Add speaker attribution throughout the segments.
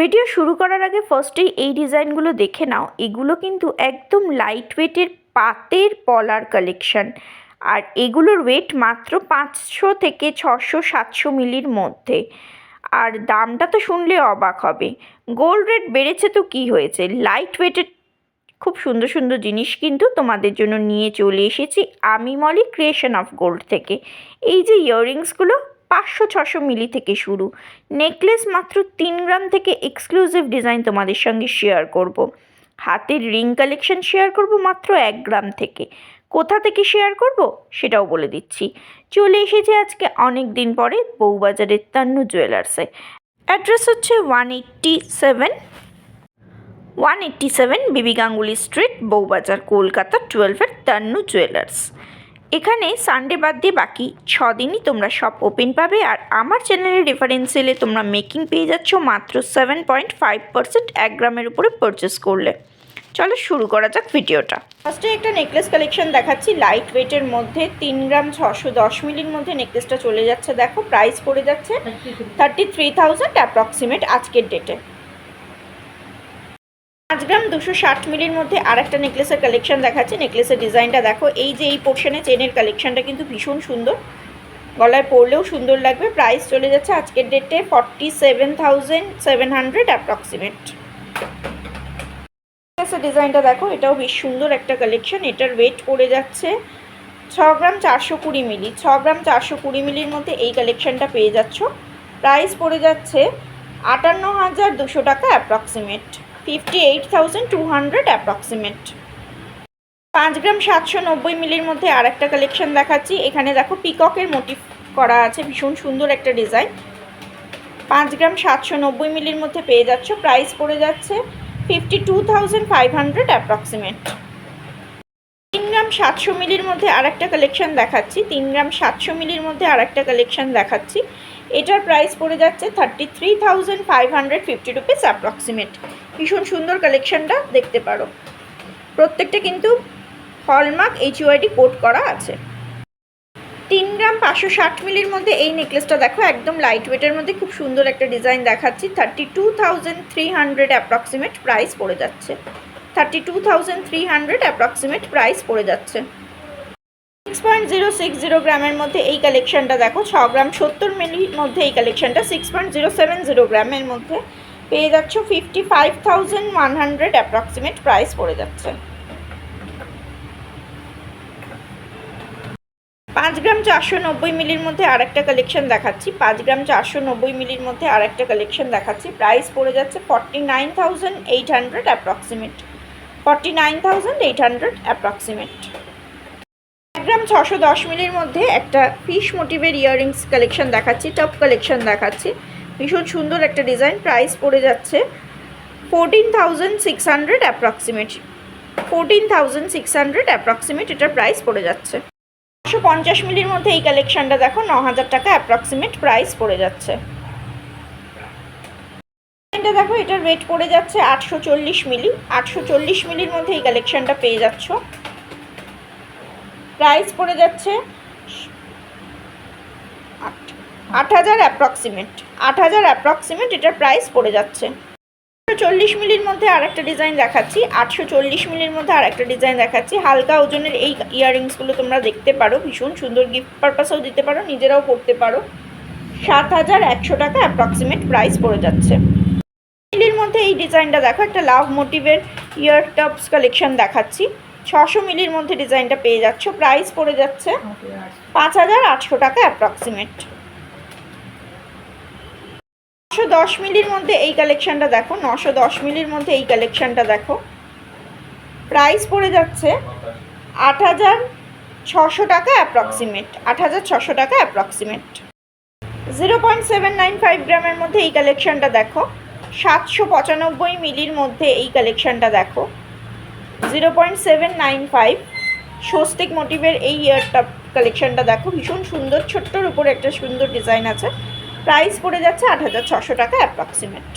Speaker 1: Video শুরু করার আগে ফার্স্টেই এই ডিজাইনগুলো দেখে নাও। এগুলো কিন্তু একদম লাইট ওয়েটের পাতের পলার কালেকশন আর এগুলোর ওয়েট মাত্র পাঁচশো থেকে ছশো সাতশো মিলির মধ্যে। আর দামটা তো শুনলে অবাক হবে। গোল্ড রেট বেড়েছে তো কি হয়েছে? লাইট ওয়েটের খুব সুন্দর সুন্দর জিনিস কিন্তু তোমাদের জন্য নিয়ে চলে এসেছি। আমি মলি ক্রিয়েশন অফ গোল্ড থেকে। এই যে ইয়াররিংসগুলো পাঁচশো ছশো মিলি থেকে শুরু। নেকলেস মাত্র তিন গ্রাম থেকে এক্সক্লুসিভ ডিজাইন তোমাদের সঙ্গে শেয়ার করব। হাতের রিং কালেকশন শেয়ার করব মাত্র এক গ্রাম থেকে। কোথা থেকে শেয়ার করব সেটাও বলে দিচ্ছি। চলে এসেছে আজকে অনেক দিন পরে বউবাজারের তান্নু জুয়েলার্সে। অ্যাড্রেস হচ্ছে one eighty seven one eighty seven BB Ganguly street, Bowbazar, Kolkata, টুয়েলভের তান্নু জুয়েলার্স। এখানে সানডে বাদ দিয়ে বাকি ছ দিনই তোমরা সব ওপেন পাবে আর আমার চ্যানেলের রেফারেন্স এলে তোমরা মেকিং পেয়ে যাচ্ছ মাত্র সেভেন পয়েন্ট ফাইভ পার্সেন্ট এক গ্রামের উপরে পারচেস করলে। চলো শুরু করা যাক ভিডিওটা ফার্স্টে একটা নেকলেস কালেকশন দেখাচ্ছি। লাইট ওয়েটের মধ্যে তিন গ্রাম ছশো দশ মিলির মধ্যে নেকলেসটা চলে যাচ্ছে। দেখো প্রাইস পড়ে যাচ্ছে থার্টি থ্রি থাউজেন্ড অ্যাপ্রক্সিমেট আজকের ডেটে পাঁচ গ্রাম দুশো ষাট মিলির মধ্যে আর একটা নেকলেসের কালেকশন দেখাচ্ছে। নেকলেসের ডিজাইনটা দেখো, এই যে এই পোর্শনে চেনের কালেকশনটা কিন্তু ভীষণ সুন্দর। গলায় পরলেও সুন্দর লাগবে প্রাইস চলে যাচ্ছে আজকের ডেটে forty seven thousand seven hundred approximate নেকলেসের ডিজাইনটা দেখো, এটাও বেশ সুন্দর একটা কালেকশন এটার ওয়েট পড়ে যাচ্ছে ছ গ্রাম চারশো কুড়ি মিলি। ছ গ্রাম চারশো কুড়ি মিলির মধ্যে এই কালেকশনটা পেয়ে যাচ্ছ। প্রাইস পড়ে যাচ্ছে আটান্ন হাজার দুশো টাকা approximate fifty eight thousand two hundred approximate পাঁচ গ্রাম সাতশো নব্বই মিলির মধ্যে আর একটা কালেকশন দেখাচ্ছি। এখানে দেখো পিককের মোটিভ করা আছে, ভীষণ সুন্দর একটা ডিজাইন পাঁচ গ্রাম সাতশো নব্বই মিলির মধ্যে পেয়ে যাচ্ছ প্রাইস পড়ে যাচ্ছে fifty two thousand five hundred approximate তিন গ্রাম সাতশো মিলির মধ্যে আর একটা কালেকশন দেখাচ্ছি, তিন গ্রাম সাতশো মিলির মধ্যে আর একটা কালেকশন দেখাচ্ছি। এটার প্রাইস পড়ে যাচ্ছে thirty three thousand five hundred fifty rupees approximate ভীষণ সুন্দর কালেকশনটা দেখতে পারো। প্রত্যেকটা কিন্তু হলমার্ক এইচ ইউআইডি কোড করা আছে। তিন গ্রাম পাঁচশো ষাট মিলির মধ্যে এই নেকলেসটা দেখো, একদম লাইট ওয়েটের মধ্যে খুব সুন্দর একটা ডিজাইন দেখাচ্ছি। Thirty two thousand three hundred approximate price পড়ে যাচ্ছে। Thirty two thousand three hundred approximate price পড়ে যাচ্ছে। Six point zero six zero গ্রামের মধ্যে এই কালেকশনটা দেখো, ছ গ্রাম সত্তর মিলির মধ্যে এই কালেকশনটা six point zero seven zero গ্রামের মধ্যে। পেয়ে যাচ্ছ fifty five thousand one hundred approximate price পড়ে যাচ্ছে। পাঁচ গ্রাম চারশো নব্বই মিলির মধ্যে আরেকটা কালেকশন দেখাচ্ছি। পাঁচ গ্রাম চারশো নব্বই মিলির মধ্যে আরেকটা কালেকশন দেখাচ্ছি। প্রাইস পড়ে যাচ্ছে forty nine thousand eight hundred approximate forty nine thousand eight hundred approximate এক গ্রাম ছশো দশ মিলির মধ্যে একটা ফিশ মোটিভের ইয়াররিংস কালেকশন দেখাচ্ছি টপ কালেকশন দেখাচ্ছি। ভীষণ সুন্দর একটা ডিজাইন প্রাইস পড়ে যাচ্ছে fourteen thousand six hundred approximate fourteen thousand six hundred approximate এটার প্রাইস পড়ে যাচ্ছে। একশো পঞ্চাশ মিলির মধ্যে এই কালেকশনটা দেখো ন হাজার টাকা অ্যাপ্রক্সিমেট প্রাইস পড়ে যাচ্ছে। এটা দেখো, এটার ওয়েট পড়ে যাচ্ছে আটশো চল্লিশ মিলি। আটশো চল্লিশ মিলির মধ্যে এই কালেকশানটা পেয়ে যাচ্ছ। প্রাইস পড়ে যাচ্ছে আট আট হাজার অ্যাপ্রক্সিমেট আট হাজার অ্যাপ্রক্সিমেট এটার প্রাইস পড়ে যাচ্ছে। চল্লিশ মিলির মধ্যে আর একটা ডিজাইন দেখাচ্ছি। আটশো চল্লিশ মিলির মধ্যে আর একটা ডিজাইন দেখাচ্ছি। হালকা ওজনের এই ইয়াররিংসগুলো তোমরা দেখতে পারো ভীষণ সুন্দর গিফট পারপাসেও দিতে পারো নিজেরাও পড়তে পারো। সাত হাজার একশো টাকা অ্যাপ্রক্সিমেট প্রাইস পড়ে যাচ্ছে। মিলির মধ্যে এই ডিজাইনটা দেখো একটা লাভ মোটিভের ইয়ার টপস কালেকশন দেখাচ্ছি। ছশো মিলির মধ্যে ডিজাইনটা পেয়ে যাচ্ছ প্রাইস পড়ে যাচ্ছে পাঁচ হাজার আটশো টাকা অ্যাপ্রক্সিমেট নশো দশ মিলির মধ্যে এই কালেকশানটা দেখো, নশো দশ মিলির মধ্যে এই কালেকশানটা দেখো। প্রাইস পড়ে যাচ্ছে আট হাজার ছশো টাকা অ্যাপ্রক্সিমেট আট হাজার ছশো টাকা approximate zero point seven nine five গ্রামের মধ্যে এই কালেকশানটা দেখো, সাতশো পঁচানব্বই মিলির মধ্যে এই কালেকশানটা দেখো। Zero point seven nine five Swastik মোটিভের এই ইয়ারটা কালেকশানটা দেখো, ভীষণ সুন্দর, ছোট্টর উপরে একটা সুন্দর ডিজাইন আছে। প্রাইস পড়ে যাচ্ছে আট হাজার ছশো টাকা অ্যাপ্রক্সিমেট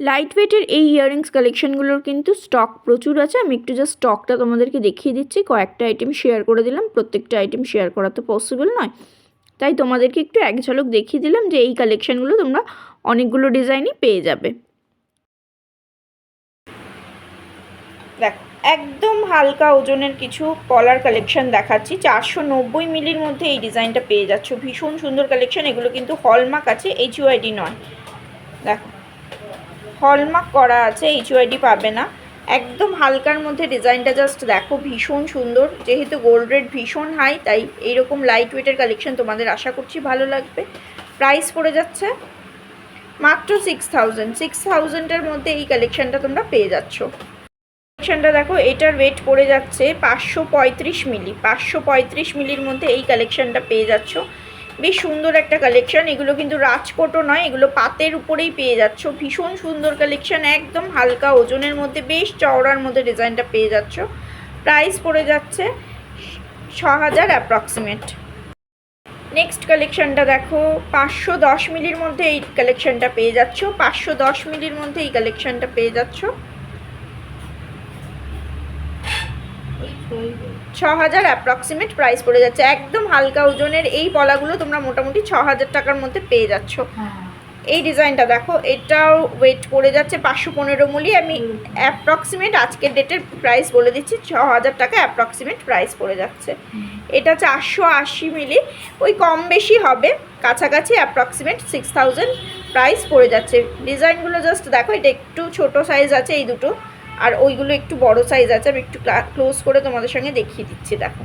Speaker 1: লাইট ওয়েটের এই ইয়াররিংস কালেকশনগুলোর কিন্তু স্টক প্রচুর আছে। আমি একটু জাস্ট স্টকটা তোমাদেরকে দেখিয়ে দিচ্ছি। কয়েকটা আইটেম শেয়ার করে দিলাম। প্রত্যেকটা আইটেম শেয়ার করা তো পসিবল নয়। তাই তোমাদেরকে একটু এক ঝলক দেখিয়ে দিলাম যে এই কালেকশানগুলো তোমরা অনেকগুলো ডিজাইনই পেয়ে যাবে। দেখো একদম হালকা ওজনের কিছু কলার কালেকশন দেখাচ্ছি। চারশো নব্বই মিলির মধ্যে এই ডিজাইনটা পেয়ে যাচ্ছ। ভীষণ সুন্দর কালেকশন। এগুলো কিন্তু হলমার্ক আছে এইচ ইউআইডি নয়। দেখো, হলমার্ক করা আছে এইচ ইউআইডি পাবে না। একদম হালকার মধ্যে ডিজাইনটা জাস্ট দেখো, ভীষণ সুন্দর। যেহেতু গোল্ড রেট ভীষণ হাই তাই এইরকম লাইট ওয়েটের কালেকশন তোমাদের আশা করছি ভালো লাগবে। প্রাইস পড়ে যাচ্ছে মাত্র সিক্স থাউজেন্ড সিক্স থাউজেন্ডের মধ্যে এই কালেকশনটা তোমরা পেয়ে যাচ্ছ। কালেকশনটা দেখো, এটার ওয়েট পড়ে যাচ্ছে পাঁচশো পঁয়ত্রিশ মিলি। পাঁচশো পঁয়ত্রিশ মিলির মধ্যে এই কালেকশনটা পেয়ে যাচ্ছ। বেশ সুন্দর একটা কালেকশন। এগুলো কিন্তু রাজকোটও নয়, এগুলো পাতের উপরেই পেয়ে যাচ্ছ। ভীষণ সুন্দর কালেকশন, একদম হালকা ওজনের মধ্যে, বেশ চওড়ার মধ্যে ডিজাইনটা পেয়ে যাচ্ছ। প্রাইস পড়ে যাচ্ছে ছ হাজার অ্যাপ্রক্সিমেট নেক্সট কালেকশনটা দেখো, পাঁচশো দশ মিলির মধ্যে এই কালেকশনটা পেয়ে যাচ্ছ। পাঁচশো দশ মিলির মধ্যে এই কালেকশনটা পেয়ে যাচ্ছ। ছ হাজার অ্যাপ্রক্সিমেট প্রাইস পড়ে যাচ্ছে। একদম হালকা ওজনের এই পলাগুলো তোমরা মোটামুটি ছ হাজার টাকার মধ্যে পেয়ে যাচ্ছ। এই ডিজাইনটা দেখো এটাও ওয়েট পড়ে যাচ্ছে পাঁচশো পনেরো মুলি আমি অ্যাপ্রক্সিমেট আজকের ডেটের প্রাইস বলে দিচ্ছি ছ হাজার টাকা অ্যাপ্রক্সিমেট প্রাইস পড়ে যাচ্ছে। এটা চারশো আশি মিলি। ওই কম বেশি হবে কাছাকাছি অ্যাপ্রক্সিমেট সিক্স থাউজেন্ড প্রাইস পড়ে যাচ্ছে। ডিজাইনগুলো জাস্ট দেখো এটা একটু ছোট সাইজ আছে এই দুটো। আর ওইগুলো একটু বড় সাইজ আছে, আমি একটু ক্লোজ করে তোমাদের সঙ্গে দেখিয়ে দিচ্ছি, দেখো।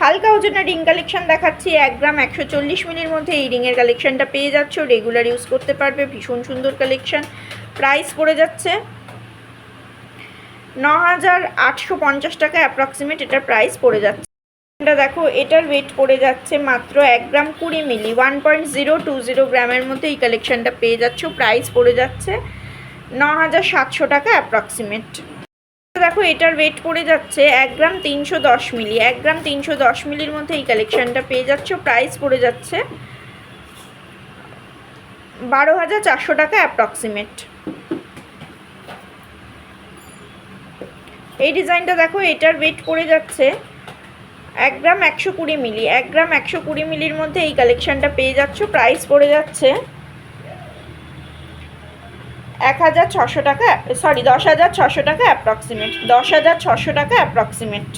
Speaker 1: হালকা ওজনের রিং কালেকশন দেখাচ্ছি, এক গ্রাম একশো চল্লিশ মিলির মধ্যে এই রিংয়ের কালেকশনটা পেয়ে যাচ্ছ। রেগুলার ইউজ করতে পারবে, ভীষণ সুন্দর কালেকশন প্রাইস পড়ে যাচ্ছে ন হাজার আটশো পঞ্চাশ টাকা অ্যাপ্রক্সিমেট এটার প্রাইস পড়ে যাচ্ছে। এটা দেখো, এটার ওয়েট পড়ে যাচ্ছে মাত্র এক গ্রাম কুড়ি milli one point zero two zero গ্রামের মধ্যে এই কালেকশানটা পেয়ে যাচ্ছ। প্রাইস পড়ে যাচ্ছে ন হাজার সাতশো টাকা অ্যাপ্রক্সিমেট দেখো, এটার ওয়েট পড়ে যাচ্ছে এক গ্রাম তিনশো দশ মিলি এক গ্রাম তিনশো দশ মিলির মধ্যে এই কালেকশানটা পেয়ে যাচ্ছ। প্রাইস পড়ে যাচ্ছে বারো হাজার চারশো টাকা অ্যাপ্রক্সিমেট এই ডিজাইনটা দেখো, এটার ওয়েট পড়ে যাচ্ছে এক গ্রাম একশো কুড়ি মিলি, এক গ্রাম একশো কুড়ি মিলির মধ্যে এই কালেকশানটা পেয়ে যাচ্ছ। প্রাইস পড়ে যাচ্ছে এক হাজার ছশো টাকা সরি দশ হাজার ছশো টাকা অ্যাপ্রক্সিমেট দশ হাজার ছশো টাকা অ্যাপ্রক্সিমেট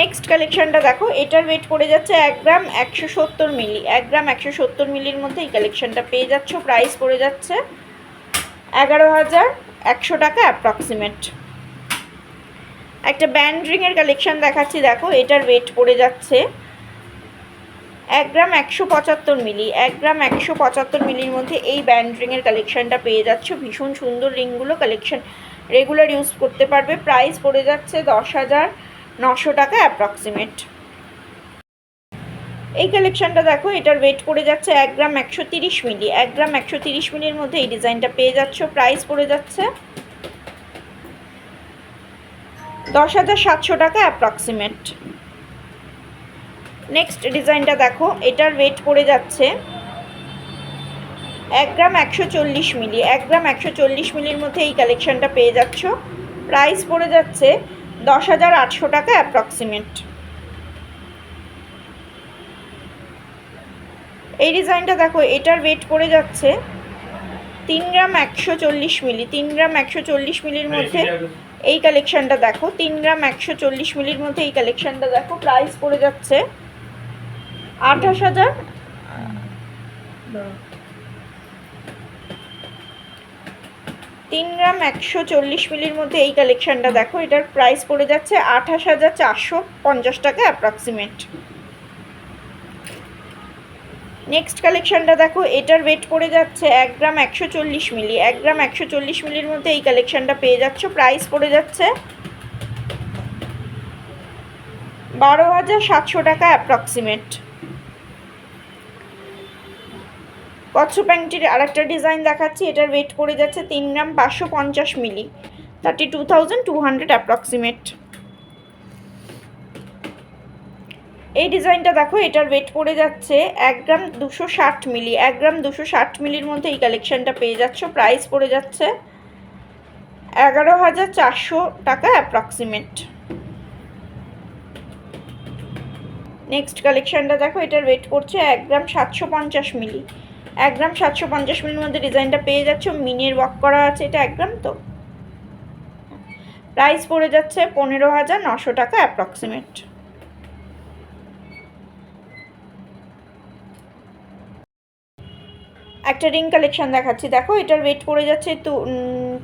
Speaker 1: নেক্সট কালেকশানটা দেখো, এটার ওয়েট পড়ে যাচ্ছে এক গ্রাম একশো সত্তর মিলি, এক গ্রাম একশো সত্তর মিলির মধ্যে এই কালেকশানটা পেয়ে যাচ্ছ। প্রাইস পড়ে যাচ্ছে এগারো হাজার একশো টাকা অ্যাপ্রক্সিমেট একটা ব্যান্ড রিংয়ের কালেকশন দেখাচ্ছি, দেখো, এটার ওয়েট পড়ে যাচ্ছে এক গ্রাম একশো পঁচাত্তর মিলি এক গ্রাম একশো পঁচাত্তর মিলির মধ্যে এই ব্যান্ড রিংয়ের কালেকশনটা পেয়ে যাচ্ছ। ভীষণ সুন্দর রিংগুলো কালেকশন রেগুলার ইউজ করতে পারবে। প্রাইস পড়ে যাচ্ছে দশ হাজার নশো টাকা অ্যাপ্রক্সিমেট এই কালেকশানটা দেখো, এটার ওয়েট পড়ে যাচ্ছে এক গ্রাম একশো তিরিশ মিলি এক গ্রাম একশো তিরিশ মিলির মধ্যে এই ডিজাইনটা পেয়ে যাচ্ছ। প্রাইস পড়ে যাচ্ছে দশ হাজার সাতশো টাকা অ্যাপ্রক্সিমেট নেক্সট ডিজাইনটা দেখো এটার ওয়েট পড়ে যাচ্ছে এক গ্রাম একশো চল্লিশ মিলি। এক গ্রাম একশো চল্লিশ মিলির মধ্যে এই কালেকশানটা পেয়ে যাচ্ছ। প্রাইস পড়ে যাচ্ছে দশ হাজার আটশো টাকা অ্যাপ্রক্সিমেট এই ডিজাইনটা দেখো এটার ওয়েট পড়ে যাচ্ছে তিন গ্রাম একশো চল্লিশ মিলি। তিন গ্রাম একশো চল্লিশ মিলির মধ্যে এই কালেকশনটা দেখো, তিন গ্রাম একশো চল্লিশ মিলির মধ্যে এই কালেকশনটা দেখো প্রাইস পড়ে যাচ্ছে আঠাশ হাজার। তিন গ্রাম একশো চল্লিশ মিলির মধ্যে এই কালেকশনটা দেখো, এটার প্রাইস পড়ে যাচ্ছে আঠাশ হাজার চারশো পঞ্চাশ টাকা অ্যাপ্রক্সিমেট নেক্সট কালেকশানটা দেখো, এটার ওয়েট পড়ে যাচ্ছে এক গ্রাম একশো চল্লিশ মিলি। এক গ্রাম একশো চল্লিশ মিলির মধ্যে এই কালেকশনটা পেয়ে যাচ্ছ প্রাইস পড়ে যাচ্ছে বারো হাজার সাতশো টাকা অ্যাপ্রক্সিমেট কচ্ছ প্যান্টির আরেকটা ডিজাইন দেখাচ্ছি, এটার ওয়েট পড়ে যাচ্ছে তিন গ্রাম পাঁচশো পঞ্চাশ milli. Thirty two thousand two hundred approximate এই ডিজাইনটা দেখো, এটার ওয়েট পড়ে যাচ্ছে এক গ্রাম দুশো ষাট মিলি, এক গ্রাম দুশো ষাট মিলির মধ্যে এই কালেকশানটা পেয়ে যাচ্ছ। প্রাইস পড়ে যাচ্ছে এগারো হাজার চারশো টাকা অ্যাপ্রক্সিমেট নেক্সট কালেকশানটা দেখো, এটার ওয়েট পড়ছে এক গ্রাম সাতশো পঞ্চাশ মিলি। এক গ্রাম সাতশো পঞ্চাশ মিলির মধ্যে ডিজাইনটা পেয়ে যাচ্ছ, মিনির ওয়াক করা আছে, এটা এক গ্রাম তো। প্রাইস পড়ে যাচ্ছে পনেরো হাজার নশো টাকা অ্যাপ্রক্সিমেট একটা রিং কালেকশন দেখাচ্ছি। দেখো এটার ওয়েট পড়ে যাচ্ছে two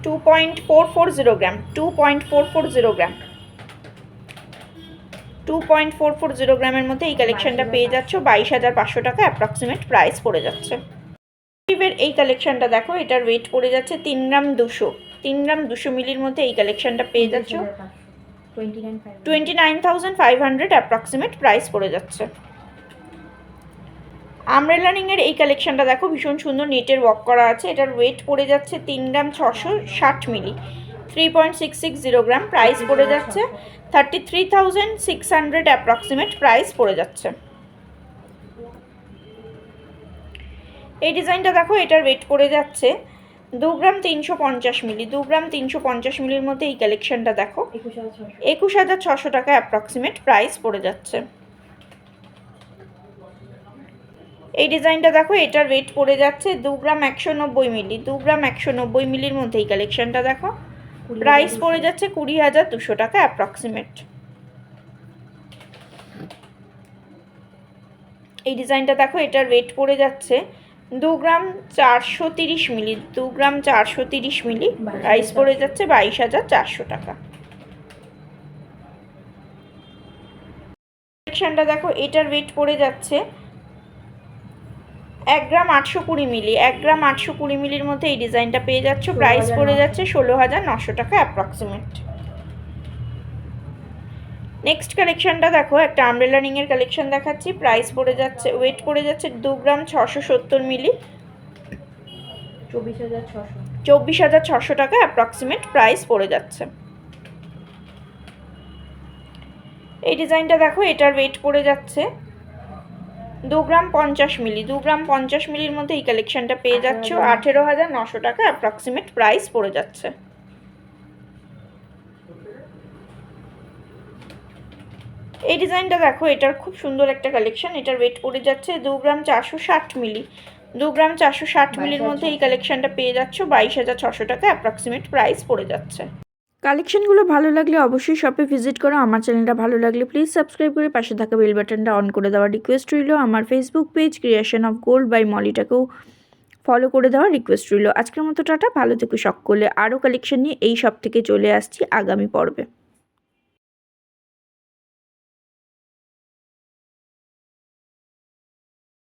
Speaker 1: two point four four zero gram two point four four zero gram two point four four zero গ্রামের মধ্যে এই কালেকশনটা পেয়ে যাচ্ছ। বাইশ হাজার পাঁচশো টাকা অ্যাপ্রক্সিমেট প্রাইস পড়ে যাচ্ছে। এই কালেকশনটা দেখো এটার ওয়েট পড়ে যাচ্ছে তিন গ্রাম দুশো। তিন গ্রাম দুশো মিলির মধ্যে এই কালেকশনটা পেয়ে যাচ্ছ। Twenty nine thousand five hundred approximate price পড়ে যাচ্ছে। আমরেলানিংয়ের এই কালেকশনটা দেখো ভীষণ সুন্দর নেটের ওয়ার্ক করা আছে। এটার ওয়েট পড়ে যাচ্ছে তিন গ্রাম ছশো ষাট milli three point six six zero gram price পড়ে যাচ্ছে। Thirty three thousand six hundred approximate price পড়ে যাচ্ছে। এই ডিজাইনটা দেখো এটার ওয়েট পড়ে যাচ্ছে দু গ্রাম তিনশো পঞ্চাশ মিলি দু গ্রাম তিনশো পঞ্চাশ মিলির মধ্যে এই কালেকশনটা দেখো। একুশ হাজার ছশো। টাকা অ্যাপ্রক্সিমেট প্রাইস পড়ে যাচ্ছে। এই ডিজাইনটা দেখো এটার ওয়েট পড়ে যাচ্ছে দু গ্রাম একশো নব্বই মিলি দু গ্রাম একশো নব্বই মিলির মধ্যে এই কালেকশনটা দেখো। প্রাইস পড়ে যাচ্ছে কুড়ি হাজার দুশো টাকা অ্যাপ্রক্সিমেট এই ডিজাইনটা দেখো এটার ওয়েট পড়ে যাচ্ছে দু গ্রাম চারশো তিরিশ মিলি দু গ্রাম চারশো তিরিশ মিলি প্রাইস পড়ে যাচ্ছে বাইশ হাজার চারশো টাকা। কালেকশনটা দেখো এটার ওয়েট পড়ে যাচ্ছে এক গ্রাম আটশো কুড়ি মিলি এক গ্রাম আটশো কুড়ি মিলির মধ্যে এই ডিজাইনটা পেয়ে যাচ্ছ। প্রাইস পড়ে যাচ্ছে ষোলো হাজার নশো টাকা অ্যাপ্রক্সিমেট নেক্সট কালেকশনটা দেখো একটা আমব্রেলা রিংয়ের কালেকশন দেখাচ্ছি। প্রাইস পড়ে যাচ্ছে ওয়েট পড়ে যাচ্ছে দু গ্রাম ছশো সত্তর মিলি।
Speaker 2: চব্বিশ হাজার ছশো।
Speaker 1: চব্বিশ হাজার ছশো টাকা অ্যাপ্রক্সিমেট প্রাইস পড়ে যাচ্ছে। এই ডিজাইনটা দেখো এটার ওয়েট পড়ে যাচ্ছে। দু গ্রাম পঞ্চাশ মিলি দু গ্রাম পঞ্চাশ মিলির মধ্যে এই কালেকশনটা পেয়ে যাচ্ছ। আঠেরো হাজার নশো টাকা অ্যাপ্রক্সিমেট প্রাইস পড়ে যাচ্ছে। এই ডিজাইনটা দেখো এটার খুব সুন্দর একটা কালেকশন এটার ওয়েট পড়ে যাচ্ছে দু গ্রাম চারশো ষাট মিলি। দু গ্রাম চারশো ষাট মিলির মধ্যে এই কালেকশনটা পেয়ে যাচ্ছ বাইশ হাজার ছশো টাকা অ্যাপ্রক্সিমেট প্রাইস পড়ে যাচ্ছে। কালেকশনগুলো ভালো লাগলে অবশ্যই শপে ভিজিট করো। আমার চ্যানেলটা ভালো লাগলে প্লিজ সাবস্ক্রাইব করে পাশে থাকা বেল বাটনটা অন করে দেওয়ার রিকোয়েস্ট রইল। আমার Facebook page creation of gold by মলিটাকেও follow করে দেওয়ার রিকোয়েস্ট রইল। আজকের মতো টাটা, ভালো থেকো করলে আরও কালেকশন নিয়ে এই সব থেকে চলে আসছি আগামী পর্বে।